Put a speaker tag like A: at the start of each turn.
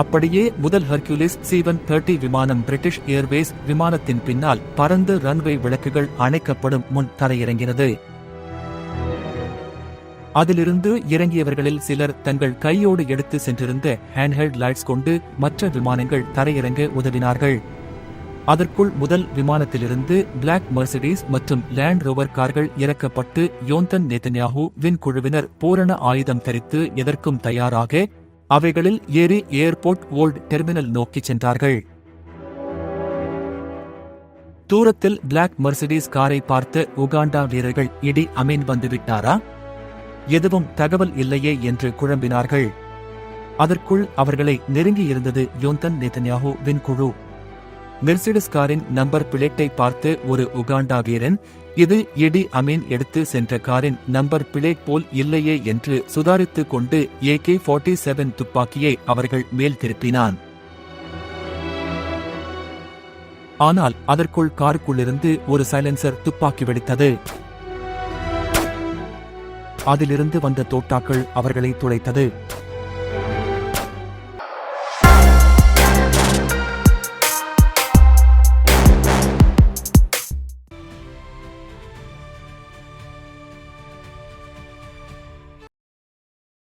A: அப்படியே முதல் ஹெர்குலிஸ் சீவன் தேர்ட்டி விமானம் பிரிட்டிஷ் ஏர்வேஸ் விமானத்தின் பின்னால் பறந்து ரன்வே விளக்குகள் அணைக்கப்படும் முன் தரையிறங்கினது அதிலிருந்து இறங்கியவர்களில் சிலர் தங்கள் கையோடு எடுத்து சென்றிருந்த ஹேண்ட்ஹெல்ட் லைட்ஸ் கொண்டு மற்ற விமானங்கள் தரையிறங்க உதவினார்கள். அதற்குள் முதல் விமானத்திலிருந்து பிளாக் மெர்சிடிஸ் மற்றும் லேண்ட் ரோவர் கார்கள் இறக்கப்பட்டு யோந்தன் நேதன்யாஹூ வின் குழுவினர் பூரண ஆயுதம் தரித்து எதற்கும் தயாராக அவைகளில் ஏறி ஏர்போர்ட் ஓல்ட் டெர்மினல் நோக்கிச் சென்றார்கள். தூரத்தில் பிளாக் மெர்சிடிஸ் காரை பார்த்து உகாண்டா வீரர்கள் இடி அமீன் வந்துவிட்டாரா? எதுவும் தகவல் இல்லையே என்று குழம்பினார்கள். அதற்குள் அவர்களை நெருங்கியிருந்தது யோந்தன் நேதன்யாஹுவின் குழு. மெர்சிடிஸ் காரின் நம்பர் பிளேட்டை பார்த்து ஒரு உகாண்டா வீரன் இது இடி அமீன் எடுத்து சென்ற காரின் நம்பர் பிளேட் போல் இல்லையே என்று சுதாரித்துக் கொண்டு ஏகே ஃபார்ட்டி செவன் துப்பாக்கியை அவர்கள் மேல் திருப்பினான். ஆனால் அதற்குள் காருக்குள்ளிருந்து ஒரு சைலன்சர் துப்பாக்கி வெடித்தது. அதிலிருந்து வந்த தோட்டாக்கள் அவர்களை துளைத்தது.